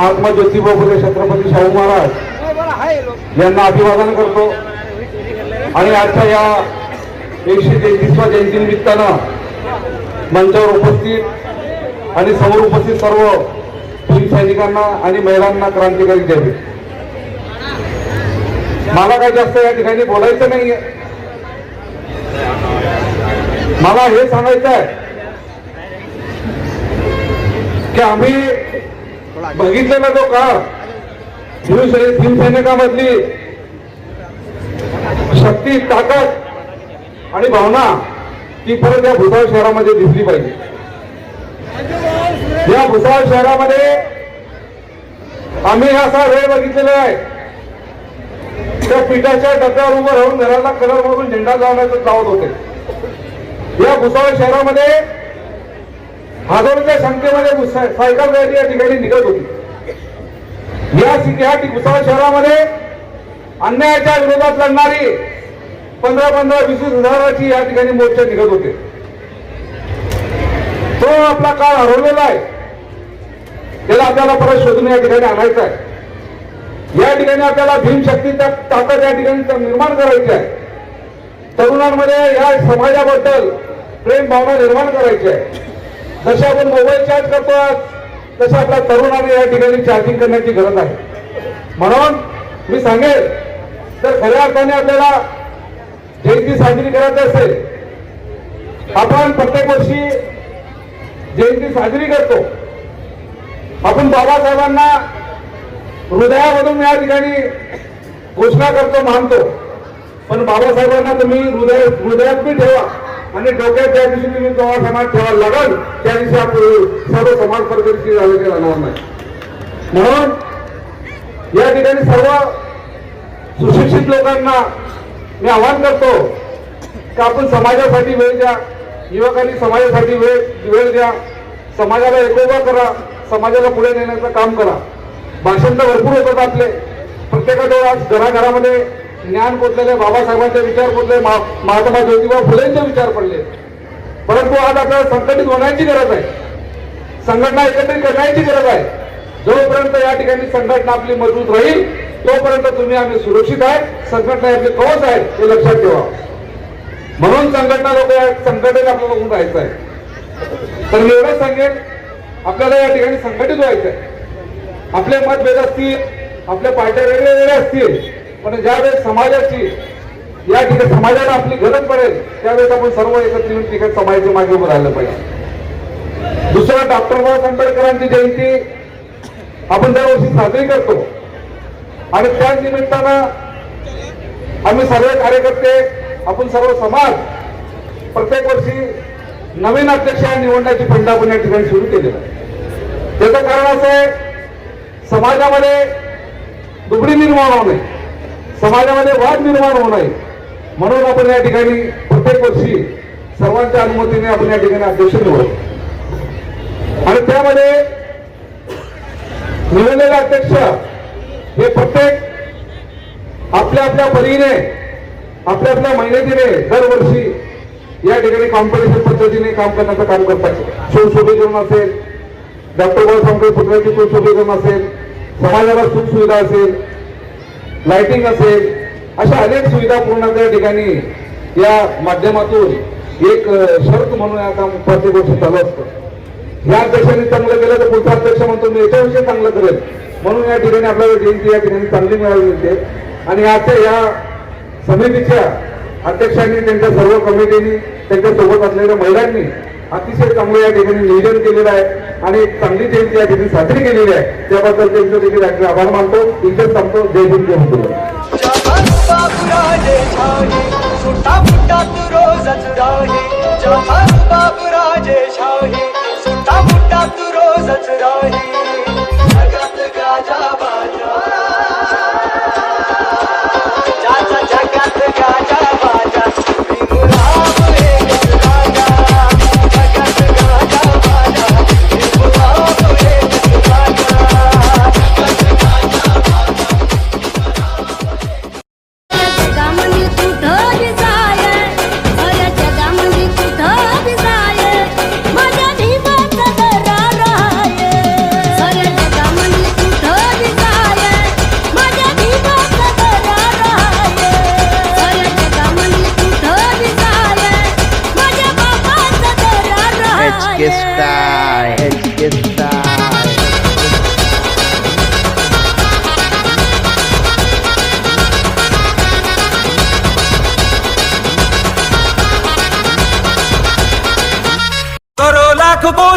महात्मा ज्योतिबा फुले छत्रपती शाहू महाराज यांना अभिवादन करतो. आणि आजच्या या एकशे तेहतीसव्या जयंतीनिमित्तानं मंचावर उपस्थित आणि समोर उपस्थित सर्व भीम सैनिकांना आणि महिलांना क्रांतिकारी द्यावे मला काय जास्त या ठिकाणी बोलायचं नाहीये. मला हे सांगायचं आहे की आम्ही बघितलेला तो काळ? भीमसै- भीमसैनिकामधली शक्ती ताकद आणि भावना ती परत या भुसावळ शहरामध्ये दिसली पाहिजे. या भुसावळ शहरामध्ये आम्ही असा वेळ बघितलेला आहे. त्या पिठाच्या डब्यावर उभं राहून घराला कलर मारून झेंडा लावण्याचं लावत होते. या भुसावळ शहरामध्ये हजारोच्या संख्येमध्ये सायकल रॅली या ठिकाणी निघत होती. या या भुसावळ शहरामध्ये अन्यायाच्या विरोधात लढणारी पंधरा पंधरा वीस वीस हजाराची या ठिकाणी मोर्चा निघत होते. तो आपला काळ हरवलेला आहे. त्याला आपल्याला परत शोधून या ठिकाणी आणायचा आहे. या ठिकाणी आपल्याला भीमशक्ती ताकद या ठिकाणी निर्माण करायची आहे. तरुणांमध्ये या समाजाबद्दल प्रेम भावना निर्माण करायची आहे. जसे आपण मोबाईल चार्ज करतो तसे आपल्या तरुणाने या ठिकाणी चार्जिंग करण्याची गरज आहे. म्हणून मी सांगेल तर खऱ्या अर्थाने आपल्याला जयंती साजरी करायची असेल आपण प्रत्येक वर्षी जयंती साजरी करतो आपण बाबासाहेबांना हृदयामधून या ठिकाणी घोषणा करतो मानतो. पण बाबासाहेबांना तुम्ही हृदय हृदयात बी ठेवा. आणि डोक्यात ज्या दिवशी तुम्ही चव्हाण समाज ठेवायला लागल त्या दिवशी आपण सर्व समाज प्रदर्शित झालेली राहणार नाही. म्हणून या ठिकाणी सर्व सुशिक्षित लोकांना मी आवाहन करतो की आपण समाजासाठी वेळ द्या युवकांनी समाजासाठी वेळ वेळ द्या. समाजाला एकोबा करा समाजाला पुढे नेण्याचं काम करा. भाषण तर भरपूर होतात आपले. प्रत्येकाजवळ आज घराघरामध्ये ज्ञान पोचलेले बाबासाहेबांचे विचार पोचले महात्मा ज्योतिबा फुलेंचे विचार पडले परंतु आज आपल्याला संघटित होण्याची गरज आहे. संघटना एकत्रित करण्याची गरज आहे. जोपर्यंत या ठिकाणी संघटना आपली मजबूत राहील तोपर्यंत तुम्ही आम्ही सुरक्षित आहे संघटना आपले कवच आहे हे लक्षात ठेवा. म्हणून संघटना लोक या संघटनेत आपल्याला उभं राहायचं आहे. तर मी एवढंच सांगेन आपल्याला या ठिकाणी संघटित व्हायचं आहे. आपले मतभेद असतील आपल्या पार्ट्या वेगळ्या वेगळ्या असतील पण ज्यावेळेस समाजाची या ठिकाणी समाजाला आपली गरज पडेल त्यावेळेस आपण सर्व एकत्र येऊन ठिकाणी समाजाच्या मागे उभं राहिलं पाहिजे. दुसरं डॉक्टर बाबासाहेब आंबेडकरांची जयंती आपण दरवर्षी साजरी करतो. आणि त्याच निमित्तानं आम्ही सर्व कार्यकर्ते आपण सर्व समाज प्रत्येक वर्षी नवीन अध्यक्ष निवडण्याची फंड आपण या ठिकाणी सुरू केलेलं त्याचं कारण असं आहे समाजामध्ये दुबडी निर्माण होऊ नये. समाजामध्ये वाद निर्माण होऊ नये. म्हणून आपण या ठिकाणी प्रत्येक वर्षी सर्वांच्या अनुमतीने आपण या ठिकाणी अध्यक्ष निवडतो आणि त्यामध्ये निवडलेले अध्यक्ष हे प्रत्येक आपल्या आपल्या परीने आपल्या आपल्या मेहनतीने दरवर्षी या ठिकाणी कॉम्पिटिशन पद्धतीने काम करण्याचं काम करतात. सुशोभीकरण असेल डॉक्टर बाबासाहेब पुतळ्याची सुशोभीकरण असेल समाजाला सुख सुविधा असेल लाइटिंग असेल अशा अनेक सुविधा पूर्ण त्या ठिकाणी या माध्यमातून एक शर्त म्हणून आता काम प्रत्येक गोष्टी चालू असतं. या अध्यक्षांनी चांगलं केलं तर पुढचा अध्यक्ष म्हणतो मी याच्याविषयी चांगलं करेल. म्हणून या ठिकाणी आपल्याला जयंती या ठिकाणी चांगली मिळावी मिळते आणि आजच्या या समितीच्या अध्यक्षांनी त्यांच्या सर्व कमिटीनी त्यांच्यासोबत असलेल्या महिलांनी अतिशय चांगलं या ठिकाणी नियोजन केलेलं आहे आणि एक चांगली जयंती या ठिकाणी साजरी केलेली आहे. त्याबद्दल त्यांचं देखील या आभार मानतो. इथेच सांगतो जय हिंद जय हिंदू. बाबुराजे छाये सुट्टा फुट्टा तू रोजच राही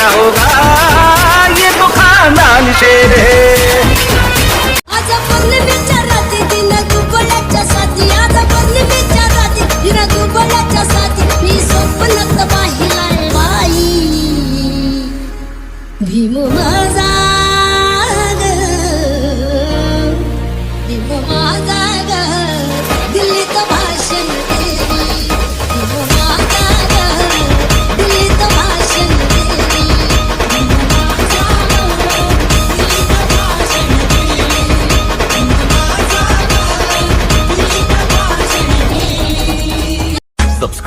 कैद होगा ये तो खानदान शेर है। माझा